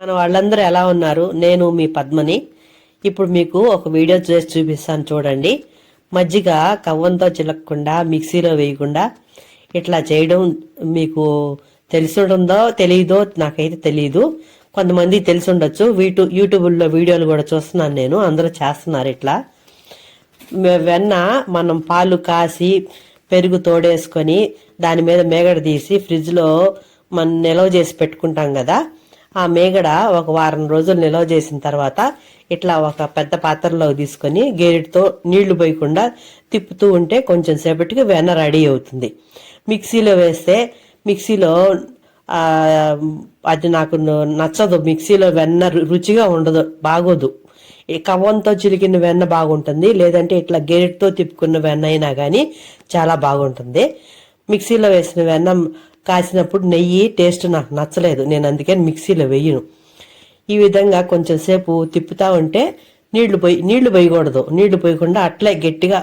మన వాళ్ళందరూ ఎలా ఉన్నారు? నేను మీ పద్మని. ఇప్పుడు మీకు ఒక వీడియో చేసి చూపిస్తాను చూడండి. మజ్జిగ కవ్వంతో చిలకకుండా మిక్సీలో వేయకుండా ఇట్లా చేయడం మీకు తెలిసి తెలియదో నాకైతే తెలియదు కొంతమంది తెలిసి ఉండొచ్చు వీటు యూట్యూబ్లో వీడియోలు కూడా చూస్తున్నాను నేను. అందరూ చేస్తున్నారు ఇట్లా. వెన్న మనం పాలు కాసి పెరుగు తోడేసుకొని దాని మీద మేగడ తీసి ఫ్రిడ్జ్లో మనం నిల్వ చేసి పెట్టుకుంటాం కదా. ఆ మేగడ ఒక వారం రోజులు నిల్వ చేసిన తర్వాత ఇట్లా ఒక పెద్ద పాత్రలో తీసుకొని గేరెట్తో నీళ్ళు పోయకుండా తిప్పుతూ ఉంటే కొంచెం సేపటికి వెన్న రెడీ అవుతుంది. మిక్సీలో వేస్తే మిక్సీలో అది నాకు నచ్చదు. మిక్సీలో వెన్న రుచిగా ఉండదు బాగోదు. ఈ కవ్వంతో చిలికిన వెన్న బాగుంటుంది. లేదంటే ఇట్లా గేరెట్తో తిప్పుకున్న వెన్న అయినా కానీ చాలా బాగుంటుంది. మిక్సీలో వేసిన వెన్న కాసినప్పుడు నెయ్యి టేస్ట్ నాకు నచ్చలేదు. నేను అందుకని మిక్సీలో వేయను. ఈ విధంగా కొంచెం సేపు తిప్పుతా ఉంటే నీళ్ళు పోయి నీళ్ళు పోయకూడదు. నీళ్ళు పోయకుండా అట్లే గట్టిగా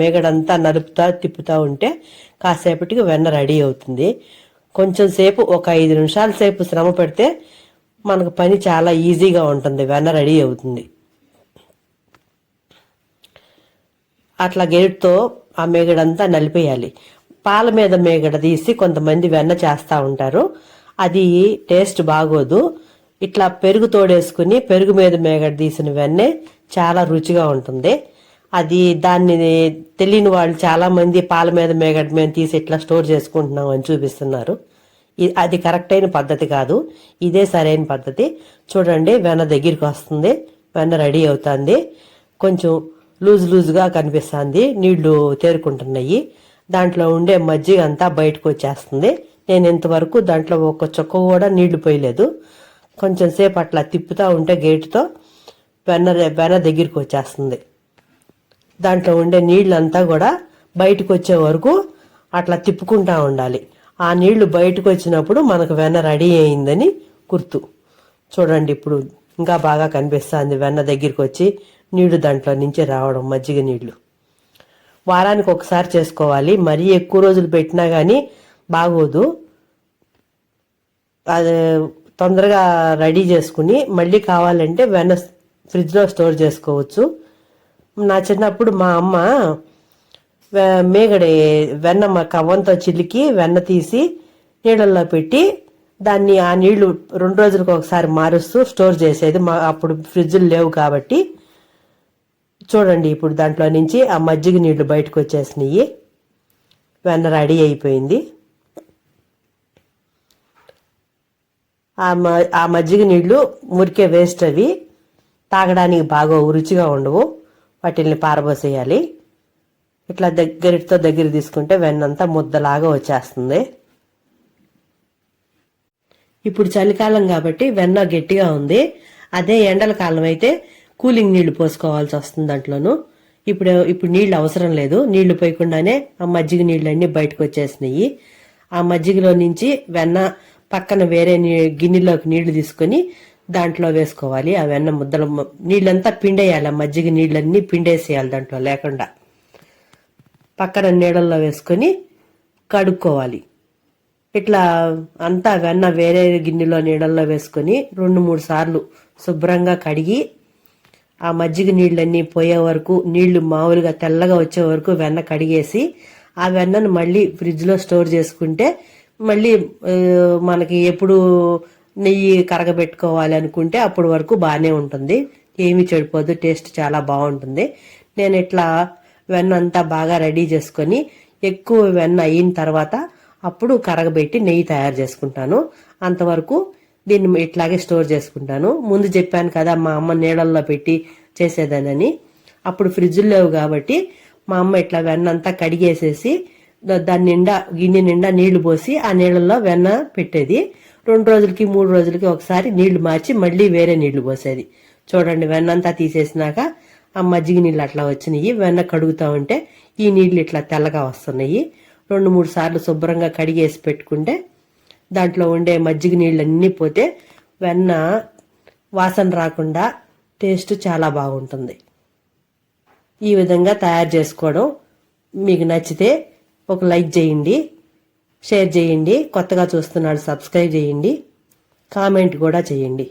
మేగడంతా నలుపుతా తిప్పుతూ ఉంటే కాసేపటికి వెన్న రెడీ అవుతుంది. కొంచెం సేపు ఒక ఐదు నిమిషాల సేపు శ్రమ పెడితే మనకు పని చాలా ఈజీగా ఉంటుంది. వెన్న రెడీ అవుతుంది. అట్లా గెరిట్తో ఆ మేగడంతా నలిపేయాలి. పాల మీద మేగడ తీసి కొంతమంది వెన్న చేస్తూ ఉంటారు. అది టేస్ట్ బాగోదు. ఇట్లా పెరుగు తోడేసుకుని పెరుగు మీద మేగడ తీసిన వెన్నే చాలా రుచిగా ఉంటుంది. అది దాన్ని తెలియని వాళ్ళు చాలా మంది పాల మీద మేగడ మేము తీసి ఇట్లా స్టోర్ చేసుకుంటున్నాం అని చూపిస్తున్నారు. అది కరెక్ట్ అయిన పద్ధతి కాదు. ఇదే సరైన పద్ధతి. చూడండి వెన్న దగ్గరికి వస్తుంది. వెన్న రెడీ అవుతుంది. కొంచెం లూజ్ లూజ్గా కనిపిస్తుంది. నీళ్ళు తేరుకుంటున్నాయి. దాంట్లో ఉండే మజ్జిగ అంతా బయటకు వచ్చేస్తుంది నేను ఇంతవరకు దాంట్లో ఒక చుక్క కూడా నీళ్ళు పోయలేదు. కొంచెం సేపు అట్లా తిప్పుతూ ఉంటే గేటుతో వెన్న వెన్న దగ్గరికి వచ్చేస్తుంది దాంట్లో ఉండే నీళ్ళంతా కూడా బయటకు వచ్చే వరకు అట్లా తిప్పుకుంటా ఉండాలి. ఆ నీళ్ళు బయటకు వచ్చినప్పుడు మనకు వెన్న రెడీ అయిందని గుర్తు. చూడండి ఇప్పుడు ఇంకా బాగా కనిపిస్తుంది వెన్న దగ్గరికి వచ్చి నీళ్ళు దాంట్లో నుంచి రావడం మజ్జిగ నీళ్ళు. వారానికి ఒకసారి చేసుకోవాలి. మరీ ఎక్కువ రోజులు పెట్టినా కానీ బాగోదు. అది తొందరగా రెడీ చేసుకుని మళ్ళీ కావాలంటే వెన్న ఫ్రిడ్జ్లో స్టోర్ చేసుకోవచ్చు. నా చిన్నప్పుడు మా అమ్మ మేగడే వెన్న మా కవ్వంతో చిలికి వెన్న తీసి నీళ్ళల్లో పెట్టి దాన్ని ఆ నీళ్ళు రెండు రోజులకు ఒకసారి మారుస్తూ స్టోర్ చేసేది. మా అప్పుడు ఫ్రిడ్జ్లు లేవు కాబట్టి చూడండి ఇప్పుడు దాంట్లో నుంచి ఆ మజ్జిగ నీళ్ళు బయటకు వచ్చేసినాయి. వెన్న రెడీ అయిపోయింది. ఆ మ ఆ మజ్జిగ నీళ్ళు మురికే వేస్ట్ అవి. తాగడానికి బాగా రుచిగా ఉండవు. వాటిల్ని పారబోసేయాలి. ఇట్లా దగ్గరితో దగ్గర తీసుకుంటే వెన్నంతా ముద్దలాగా వచ్చేస్తుంది. ఇప్పుడు చలికాలం కాబట్టి వెన్న గట్టిగా ఉంది. అదే ఎండల కాలం అయితే కూలింగ్ నీళ్ళు పోసుకోవాల్సి వస్తుంది దాంట్లోనూ. ఇప్పుడు ఇప్పుడు నీళ్ళు అవసరం లేదు. నీళ్ళు పోయకుండానే ఆ మజ్జిగ నీళ్ళన్నీ బయటకు వచ్చేసినాయి. ఆ మజ్జిగలో నుంచి వెన్న పక్కన వేరే నీ- గిన్నెలోకి నీళ్ళు తీసుకొని దాంట్లో వేసుకోవాలి. ఆ వెన్న ముద్దల నీళ్ళంతా పిండేయాలి. ఆ మజ్జిగ నీళ్ళన్నీ పిండేసేయాలి దాంట్లో లేకుండా. పక్కన నీళ్ళల్లో వేసుకొని కడుక్కోవాలి. ఇట్లా అంతా వెన్న వేరే గిన్నెలో నీళ్ళల్లో వేసుకొని రెండు మూడు సార్లు శుభ్రంగా కడిగి ఆ మజ్జిగ నీళ్ళన్నీ పోయే వరకు నీళ్ళు మామూలుగా తెల్లగా వచ్చే వరకు వెన్న కడిగేసి ఆ వెన్నను మళ్ళీ ఫ్రిడ్జ్లో స్టోర్ చేసుకుంటే మళ్ళీ మనకి ఎప్పుడు నెయ్యి కరగబెట్టుకోవాలి అనుకుంటే అప్పటి వరకు బాగానే ఉంటుంది. ఏమి చెడిపోదు టేస్ట్ చాలా బాగుంటుంది. నేను ఇట్లా వెన్న అంతా బాగా రెడీ చేసుకొని ఎక్కువ వెన్న అయిన తర్వాత అప్పుడు కరగబెట్టి నెయ్యి తయారు చేసుకుంటాను. అంతవరకు దీన్ని ఇట్లాగే స్టోర్ చేసుకుంటాను. ముందు చెప్పాను కదా మా అమ్మ నీళ్ళల్లో పెట్టి చేసేదానని. అప్పుడు ఫ్రిడ్జ్ లేవు కాబట్టి మా అమ్మ ఇట్లా వెన్నంతా కడిగేసేసి దాని నిండా గిన్నె నిండా నీళ్ళు పోసి ఆ నీళ్ళల్లో వెన్న పెట్టేది. రెండు రోజులకి మూడు రోజులకి ఒకసారి నీళ్ళు మార్చి మళ్ళీ వేరే నీళ్ళు పోసేది. చూడండి వెన్నంతా తీసేసినాక ఆ మజ్జిగ నీళ్ళు అట్లా వచ్చినాయి. వెన్న కడుగుతా ఉంటే ఈ నీళ్ళు ఇట్లా తెల్లగా వస్తున్నాయి. రెండు మూడు సార్లు శుభ్రంగా కడిగేసి పెట్టుకుంటే దాంట్లో ఉండే మజ్జిగ నీళ్ళు అన్నీ పోతే వెన్న వాసన రాకుండా టేస్ట్ చాలా బాగుంటుంది. ఈ విధంగా తయారు చేసుకోవడం మీకు నచ్చితే ఒక లైక్ చేయండి షేర్ చేయండి కొత్తగా చూస్తున్నాడు సబ్స్క్రైబ్ చేయండి కామెంట్ కూడా చేయండి.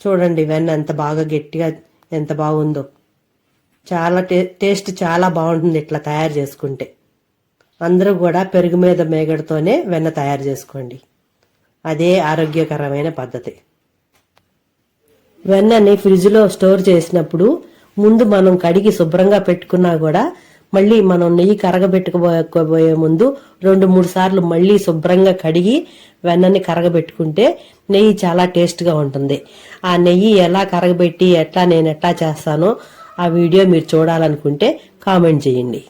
చూడండి వెన్న ఎంత బాగా గట్టిగా ఎంత బాగుందో. చాలా టే టేస్ట్ చాలా బాగుంటుంది ఇట్లా తయారు చేసుకుంటే. అందరూ కూడా పెరుగు మీద మేగడతోనే వెన్న తయారు చేసుకోండి. అదే ఆరోగ్యకరమైన పద్ధతి. వెన్నని ఫ్రిడ్జ్లో స్టోర్ చేసినప్పుడు ముందు మనం కడిగి శుభ్రంగా పెట్టుకున్నా కూడా మళ్ళీ మనం నెయ్యి కరగబెట్టుకోబోయే ముందు రెండు మూడు సార్లు మళ్ళీ శుభ్రంగా కడిగి వెన్నని కరగబెట్టుకుంటే నెయ్యి చాలా టేస్ట్గా ఉంటుంది. ఆ నెయ్యి ఎలా కరగబెట్టి ఎట్లా నేను ఎట్లా చేస్తానో ఆ వీడియో మీరు చూడాలనుకుంటే కామెంట్ చేయండి.